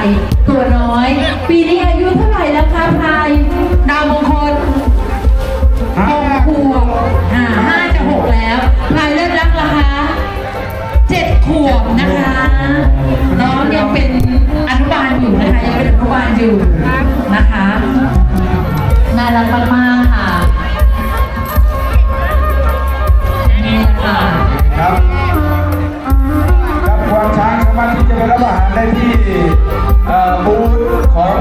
ายตัวน้อย ปีนี้อายุเท่าไหร่แล้วคะพายดาวมงคลหกขวบอ่าห้าจะหกแล้วพายเลิศลักษณ์ล่ะคะเจ็ดขวบนะคะ น้องยังเป็นอนุบาลอยู่นะคะยังเป็นอนุบาลอยู่นะคะน่ารักมาก ที่บูธของ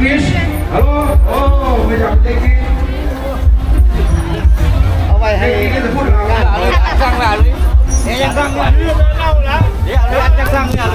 Kiss ลโหลโอ้ไม่อยากได้ Kiss เอาไปให้กินจะพูดเราจังหวะเลยเดี๋ยวยังสั่งเลยเดี๋ยวเราจะสั่งเนี่ย